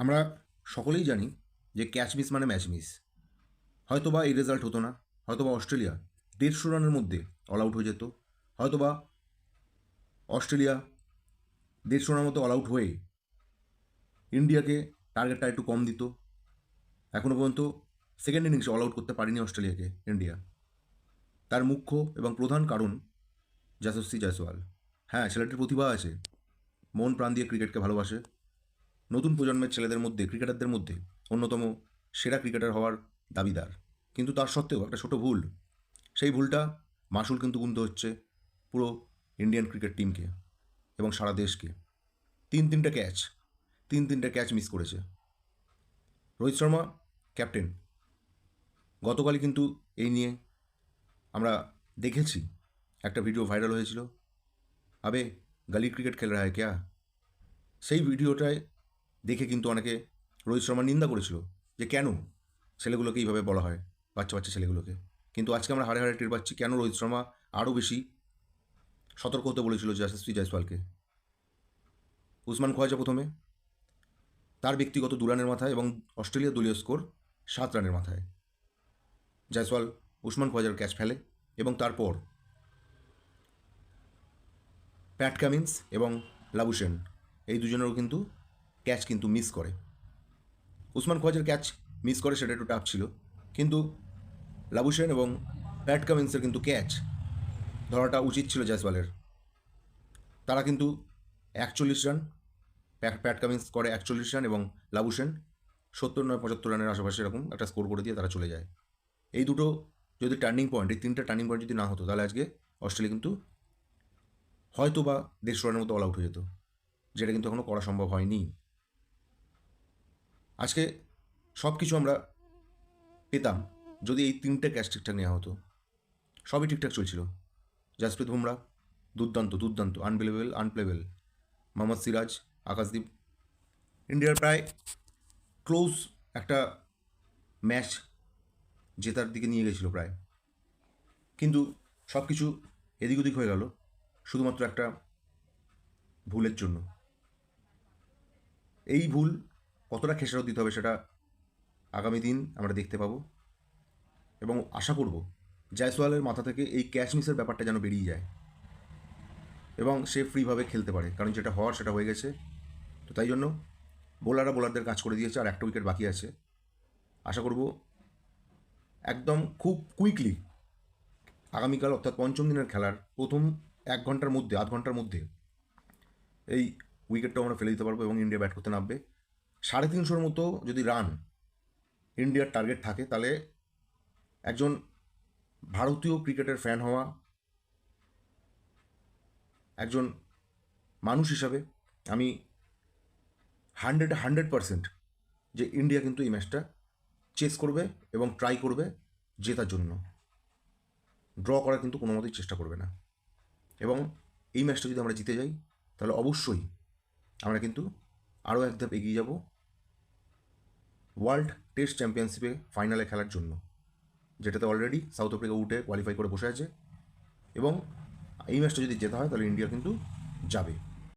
আমরা সকলেই জানি যে ক্যাচ মিস মানে ম্যাচ মিস হয়তো বা এই রেজাল্ট হতো না হয়তো বা অস্ট্রেলিয়া দেড়শো রানের মধ্যে অল আউট হয়ে যেত হয়তো বা অস্ট্রেলিয়া দেড়শো রানের মধ্যে অল আউট হয়ে ইন্ডিয়াকে টার্গেটটা একটু কম দিত। এখনও পর্যন্ত সেকেন্ড ইনিংসে অল আউট করতে পারেনি অস্ট্রেলিয়াকে, ইন্ডিয়া। তার মুখ্য এবং প্রধান কারণ যশস্বী জয়সওয়াল। হ্যাঁ ছেলেটির প্রতিভা আছে। মন প্রাণ দিয়ে ক্রিকেটকে ভালোবাসে। নতুন প্রজন্মের ছেলেদের মধ্যে, ক্রিকেটারদের মধ্যে অন্যতম সেরা ক্রিকেটার হওয়ার দাবিদার। কিন্তু তার সত্ত্বেও একটা ছোট ভুল। সেই ভুলটা মাসুল কিন্তু গুনতে হচ্ছে পুরো ইন্ডিয়ান ক্রিকেট টিমকে এবং সারা দেশকে। তিন তিনটে ক্যাচ, তিন তিনটে ক্যাচ মিস করেছে। রোহিত শর্মা ক্যাপ্টেন। গতকালই কিন্তু এই নিয়ে আমরা দেখেছি, একটা ভিডিও ভাইরাল হয়েছিল। আবে গলি ক্রিকেট খেল রা হ্যায় ক্যা? সেই ভিডিওটায় দেখে কিন্তু অনেকে রোহিত শর্মার নিন্দা করেছিল যে কেন ছেলেগুলোকে এইভাবে বলা হয়, বাচ্চা বাচ্চা ছেলেগুলোকে। কিন্তু আজকে আমরা হারে হারে টের পাচ্ছি কেন রোহিত শর্মা আরও বেশি সতর্ক হতে বলেছিল যশস্বী জয়সওয়ালকে। উসমান খোয়াজা প্রথমে, তার ব্যক্তিগত দু রানের মাথায় এবং অস্ট্রেলিয়া দলীয় স্কোর সাত রানের মাথায়। জয়সওয়াল উসমান খোয়াজার ক্যাচ ফেলে এবং তারপর প্যাট কামিন্স এবং লাবুসেন এই দুজনেরও কিন্তু ক্যাচ কিন্তু মিস করে। উসমান খোয়াজের ক্যাচ মিস করে, সেটা একটু টাফ ছিল। কিন্তু লাবুসেন এবং প্যাট কামিন্সের কিন্তু ক্যাচ ধরাটা উচিত ছিল জয়সওয়ালের। তারা কিন্তু একচল্লিশ রান প্যাট প্যাট কামিন্স করে একচল্লিশ রান এবং লাবুসেন সত্তর নয় পঁচাত্তর রানের আশেপাশে এরকম একটা স্কোর করে দিয়ে তারা চলে যায়। এই দুটো যদি টার্নিং পয়েন্ট এই তিনটা টার্নিং পয়েন্ট যদি না হতো, তাহলে আজকে অস্ট্রেলিয়া কিন্তু হয়তো বা দেড়শো রানের মতো অল আউট হয়ে যেত, যেটা কিন্তু এখনও করা সম্ভব হয়নি। আজকে সব কিছু আমরা পেতাম যদি এই তিনটে ক্যাচ ঠিকঠাক নেওয়া হতো। সবই ঠিকঠাক চলছিল। জাসপ্রীত বুমরা, দুর্দান্ত দুর্দান্ত আনবিলেবেল আনপ্লেবেল মোহাম্মদ সিরাজ, আকাশদীপ। ইন্ডিয়ার প্রায় ক্লোজ একটা ম্যাচ জেতার দিকে নিয়ে গেছিল প্রায়। কিন্তু সব কিছু এদিক ওদিক হয়ে গেল, শুধুমাত্র একটা ভুলের জন্য। এই ভুল কতটা খেসারত দিতে হবে সেটা আগামী দিন আমরা দেখতে পাবো। এবং আশা করব জয়সওয়ালের মাথা থেকে এই ক্যাচ মিসের ব্যাপারটা যেন বেরিয়ে যায় এবং সে ফ্রিভাবে খেলতে পারে। কারণ যেটা হওয়ার সেটা হয়ে গেছে। তো তাই জন্য বোলাররা বোলারদের কাজ করে দিয়েছে, আর একটা উইকেট বাকি আছে। আশা করব একদম খুব কুইকলি আগামীকাল অর্থাৎ পঞ্চম দিনের খেলার প্রথম এক ঘণ্টার মধ্যে, আধ ঘণ্টার মধ্যে এই উইকেটটা আমরা ফেলে দিতে পারব এবং ইন্ডিয়া ব্যাট করতে নামবে। সাড়ে তিনশোর মতো যদি রান ইন্ডিয়ার টার্গেট থাকে, তাহলে একজন ভারতীয় ক্রিকেটের ফ্যান হওয়া, একজন মানুষ হিসাবে আমি হান্ড্রেড হান্ড্রেড পারসেন্ট যে ইন্ডিয়া কিন্তু এই ম্যাচটা চেস করবে এবং ট্রাই করবে জেতার জন্য। ড্র করার কিন্তু কোনো মতেই চেষ্টা করবে না। এবং এই ম্যাচটা যদি আমরা জিতে যাই, তাহলে অবশ্যই আমরা কিন্তু আরও এক ধাপ এগিয়ে যাব ওয়ার্ল্ড টেস্ট চ্যাম্পিয়নশিপে ফাইনালে খেলার জন্য, যেটাতে অলরেডি সাউথ আফ্রিকা উঠে কোয়ালিফাই করে বসে আছে। এবং এই ম্যাচটা যদি জেতা হয়, তাহলে ইন্ডিয়া কিন্তু যাবে।